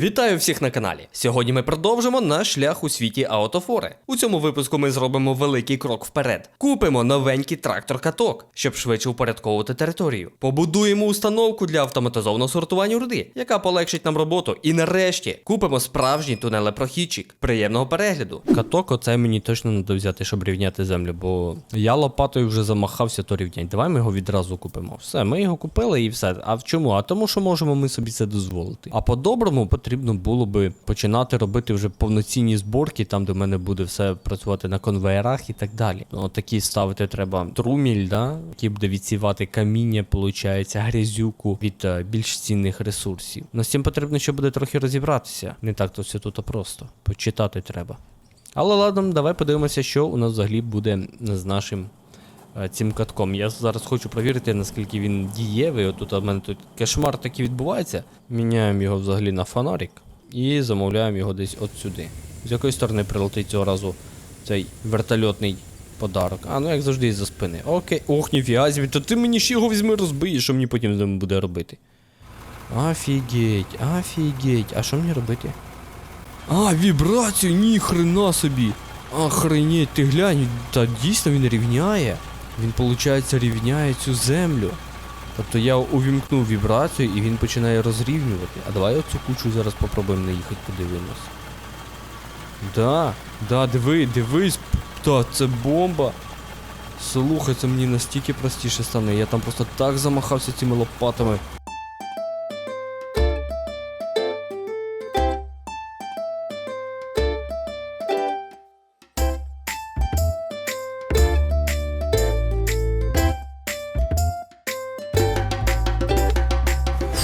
Вітаю всіх на каналі. Сьогодні ми продовжимо наш шлях у світі аутофори. У цьому випуску ми зробимо великий крок вперед. Купимо новенький трактор каток, щоб швидше упорядковувати територію. Побудуємо установку для автоматизованого сортування руди, яка полегшить нам роботу. І нарешті купимо справжній тунелепрохідчик. Приємного перегляду. Каток, оце мені точно треба взяти, щоб рівняти землю, бо я лопатою вже замахався то рівнять. Давай ми його відразу купимо. Все, ми його купили і все. А в чому? А тому, що можемо ми собі це дозволити. А по-доброму потрібно було би починати робити вже повноцінні зборки, там, де в мене буде все працювати на конвеєрах і так далі. Ну, такі ставити треба труміль, да? який буде відсівати каміння, получається, грязюку від е, більш цінних ресурсів. Ну, з цим потрібно ще буде трохи розібратися. Не так то все тут просто. Почитати треба. Але ладно, давай подивимося, що у нас взагалі буде з нашим цим катком. Я зараз хочу провірити, наскільки він дієвий. Отут у мене тут кошмар такий відбувається. Міняємо його взагалі на фонарик і замовляємо його десь от сюди. З якої сторони прилетить цього разу цей вертольотний подарок. А, ну як завжди із-за спини. Окей. Ох, ніфіга собі, то ти мені ще його візьми розбиєш, що мені потім з ним буде робити. Офігеть, офігеть. А що мені робити? А, вібрацію, ні хрена собі. Охренеть, ти глянь, та дійсно він рівняє. Він, виходить, рівняє цю землю. Тобто я увімкнув вібрацію і він починає розрівнювати. А давай оцю кучу зараз попробуємо наїхати, подивимось. Да, да, диви, дивись, та це бомба. Слухай, це мені настільки простіше стане. Я там просто так замахався цими лопатами.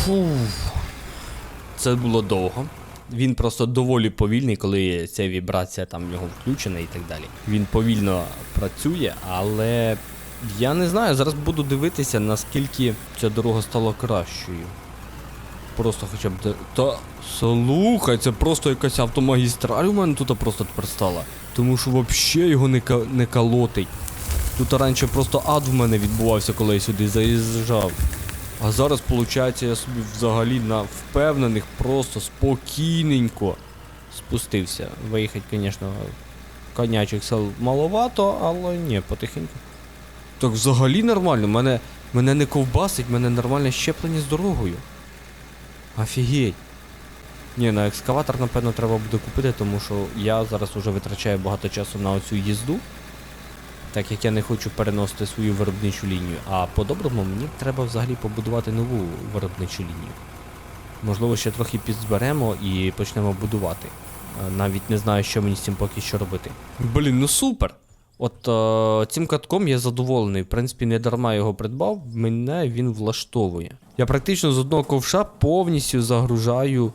Фу. Це було довго. Він просто доволі повільний, коли ця вібрація там в нього включена і так далі. Він повільно працює, але я не знаю, зараз буду дивитися, наскільки ця дорога стала кращою. Просто хоча б. Та слухай, це просто якась автомагістраль у мене тут просто тепер стала. Тому що взагалі його не, ка- не колотить. Тут раніше просто ад в мене відбувався, коли я сюди заїжджав. А зараз, виходить, я собі взагалі на впевнених, просто спокійненько спустився. Виїхати, звісно, конячих сел маловато, але ні, потихеньку. Так взагалі нормально, мене, мене не ковбасить, мене нормальне щеплення з дорогою. Офігеть. Ні, на екскаватор, напевно, треба буде купити, тому що я зараз уже витрачаю багато часу на оцю їзду так як я не хочу переносити свою виробничу лінію. А по-доброму мені треба взагалі побудувати нову виробничу лінію. Можливо, ще трохи підзберемо і почнемо будувати. Е, Навіть не знаю, що мені з цим поки що робити. Блін, ну супер! От е, цим катком я задоволений. В принципі, не дарма його придбав, мене він влаштовує. Я практично з одного ковша повністю загружаю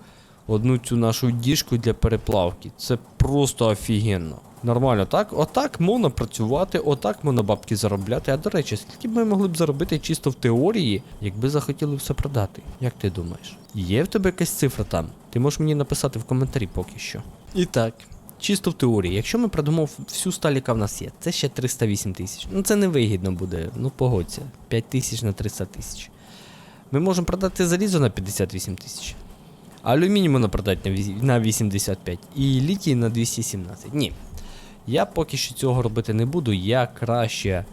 одну цю нашу діжку для переплавки. Це просто офігенно. Нормально, так? Отак можна працювати, отак можна бабки заробляти. А до речі, скільки б ми могли б заробити чисто в теорії, якби захотіли все продати? Як ти думаєш? Є в тебе якась цифра там? Ти можеш мені написати в коментарі поки що. І так. Чисто в теорії, якщо ми продамо всю сталь, яка в нас є, це ще 308 тисяч. Ну це невигідно буде, ну погодься. 5 тисяч на 300 тисяч. Ми можемо продати залізо на 58 тисяч. А алюміній продати на 85 і літій на 217. Ні. Я поки що цього робити не буду, я краще.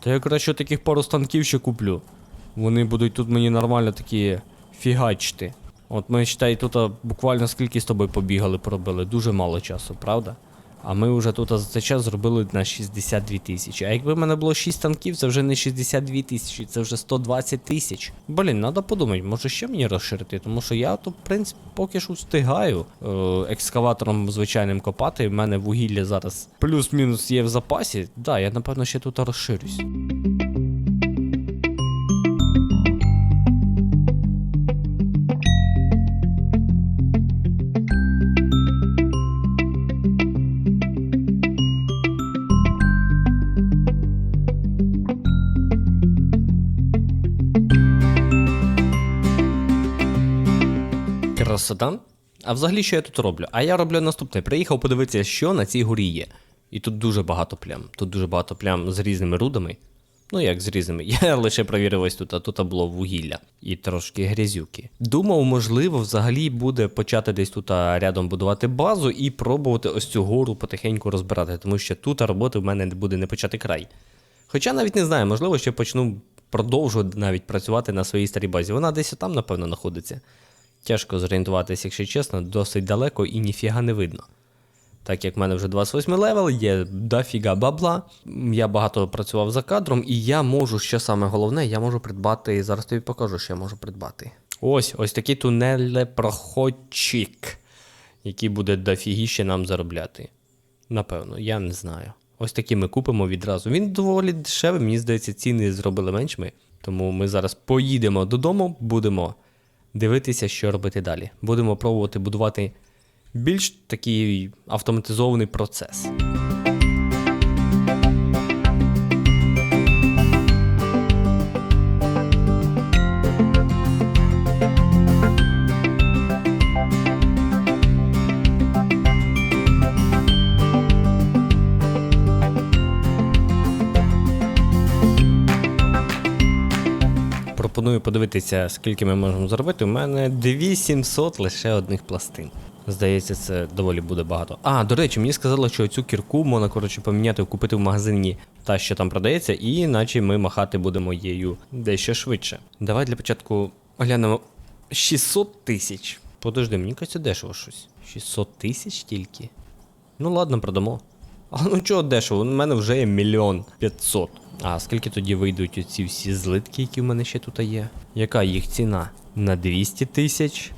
Та я краще таких пару станків ще куплю. Вони будуть тут мені нормально такі фігачити. От ми вважай, тут буквально скільки з тобою побігали, пробили. дуже мало часу, правда? А ми вже тут за цей час зробили на 62 тисячі. А якби в мене було 6 танків, це вже не 62 тисячі, це вже 120 тисяч. Блін, треба подумати, може ще мені розширити, тому що я тут, в принципі, поки що встигаю е, екскаватором звичайним копати. В мене вугілля зараз плюс-мінус є в запасі. Да, я напевно ще тут розширюсь. Красота. А взагалі, що я тут роблю? А я роблю наступне. Приїхав подивитися, що на цій горі є. І тут дуже багато плям. Тут дуже багато плям з різними рудами. Ну, як з різними. Я лише провірив ось тут, а тут було вугілля і трошки грязюки. Думав, можливо, взагалі буде почати десь тут рядом будувати базу і пробувати ось цю гору потихеньку розбирати, тому що тут роботи в мене буде не почати край. Хоча навіть не знаю, можливо, ще почну продовжувати навіть працювати на своїй старій базі. Вона десь там, напевно, знаходиться. Тяжко зорієнтуватися, якщо чесно, досить далеко і ніфіга не видно. Так як в мене вже 28 левел, є дофіга бабла. Я багато працював за кадром, і я можу, що саме головне, я можу придбати. Зараз тобі покажу, що я можу придбати. Ось ось такий тунелепроходчик, який буде дофігіще нам заробляти. Напевно, я не знаю. Ось такі ми купимо відразу. Він доволі дешевий, мені здається, ціни зробили меншими. Тому ми зараз поїдемо додому, будемо дивитися, що робити далі. Будемо пробувати будувати більш такий автоматизований процес. Подивитися, скільки ми можемо зробити. У мене 2700 лише одних пластин. Здається, це доволі буде багато. А, до речі, мені сказали, що цю кірку можна, коротше, поміняти, купити в магазині та, що там продається, і іначе ми махати будемо її дещо швидше. Давай для початку оглянемо 600 тисяч. Подожди, мені кажеться дешево щось. 600 тисяч тільки. Ну ладно, продамо. А ну чого дешево? У мене вже є мільйон п'ятсот. А скільки тоді вийдуть оці всі злитки, які в мене ще тут є? Яка їх ціна? На 200 тисяч,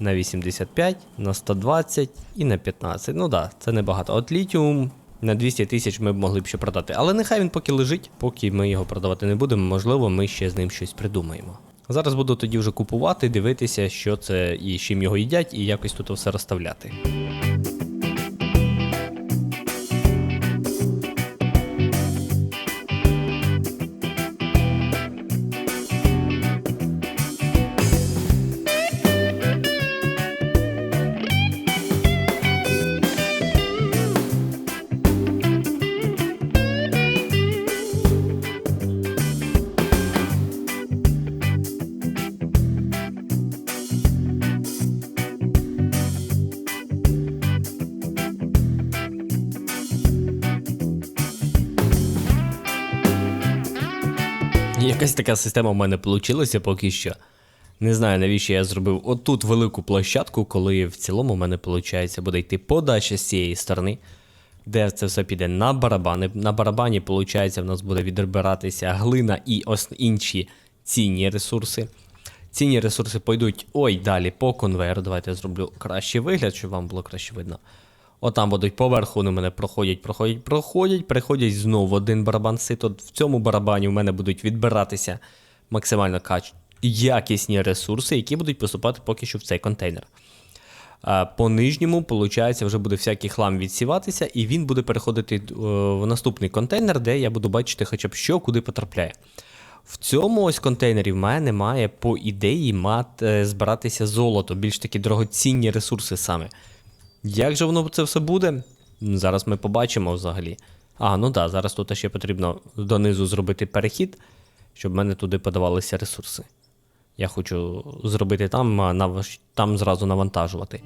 на 85, на 120 і на 15. Ну да, це небагато. От літіум на 200 тисяч ми б могли б ще продати. Але нехай він поки лежить, поки ми його продавати не будемо, можливо, ми ще з ним щось придумаємо. Зараз буду тоді вже купувати, дивитися, що це і чим його їдять, і якось тут все розставляти. Якась така система в мене вийшла поки що. Не знаю, навіщо я зробив отут велику площадку, коли в цілому в мене виходить буде йти подача з цієї сторони, де це все піде на барабани. На барабані, виходить, в нас буде відбиратися глина і інші цінні ресурси. Цінні ресурси пойдуть ой далі по конвейеру. Давайте я зроблю кращий вигляд, щоб вам було краще видно. Отам будуть поверху, вони мене проходять, проходять, проходять, приходять знову один барабан сито. В цьому барабані в мене будуть відбиратися максимально кач... якісні ресурси, які будуть поступати поки що в цей контейнер. По нижньому, виходить, вже буде всякий хлам відсіватися, і він буде переходити е, в наступний контейнер, де я буду бачити хоча б що куди потрапляє. В цьому ось контейнері в мене має, по ідеї, мат, е, збиратися золото, більш такі дорогоцінні ресурси саме. Як же воно це все буде? Зараз ми побачимо взагалі. А, ну да, зараз тут ще потрібно донизу зробити перехід, щоб в мене туди подавалися ресурси. Я хочу зробити там, а там зразу навантажувати.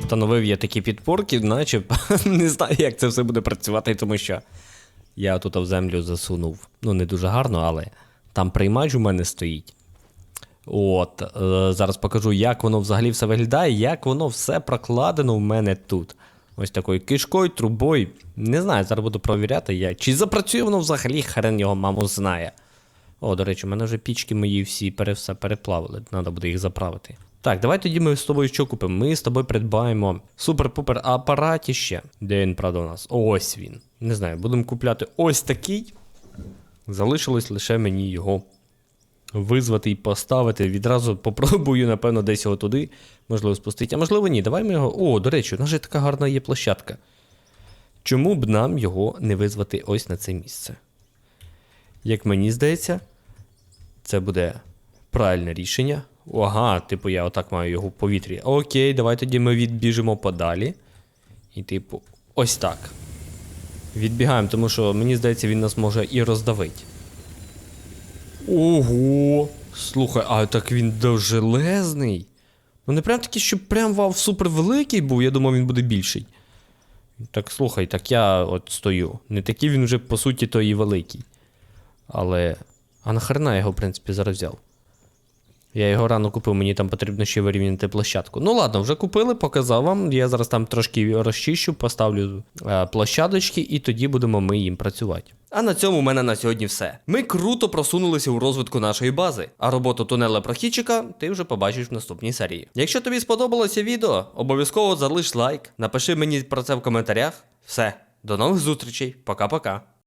Встановив я такі підпорки, наче не знаю, як це все буде працювати, тому що я тут в землю засунув. Ну, не дуже гарно, але там приймач у мене стоїть. От, е, зараз покажу, як воно взагалі все виглядає, як воно все прокладено в мене тут. Ось такою кишкою, трубою. Не знаю, зараз буду провіряти, я. чи запрацює воно взагалі, хрен його маму знає. О, до речі, у мене вже пічки мої всі пере, все переплавили, треба буде їх заправити. Так, давай тоді ми з тобою що купимо? Ми з тобою придбаємо супер-пупер апаратіще. Де він, правда, у нас? Ось він. Не знаю, будемо купляти ось такий. Залишилось лише мені його визвати і поставити. Відразу попробую, напевно, десь його туди, можливо, спустити. А можливо, ні. Давай ми його. О, до речі, у нас же така гарна є площадка. Чому б нам його не визвати ось на це місце? Як мені здається, це буде правильне рішення. Ага, типу, я отак маю його в повітрі. Окей, давай тоді ми відбіжимо подалі. І, типу, ось так. Відбігаємо, тому що мені здається, він нас може і роздавити. Ого! Слухай, а так він довжелезний. Ну не прям такий, щоб прям вау супер великий був, я думав, він буде більший. Так слухай, так я от стою. Не такий він вже, по суті, то і великий. Але. А нахрена я його, в принципі, зараз взяв? Я його рано купив, мені там потрібно ще вирівняти площадку. Ну ладно, вже купили, показав вам. Я зараз там трошки розчищу, поставлю е, площадочки, і тоді будемо ми їм працювати. А на цьому в мене на сьогодні все. Ми круто просунулися у розвитку нашої бази, а роботу тунела прохідчика ти вже побачиш в наступній серії. Якщо тобі сподобалося відео, обов'язково залиш лайк, напиши мені про це в коментарях. Все, до нових зустрічей, пока-пока.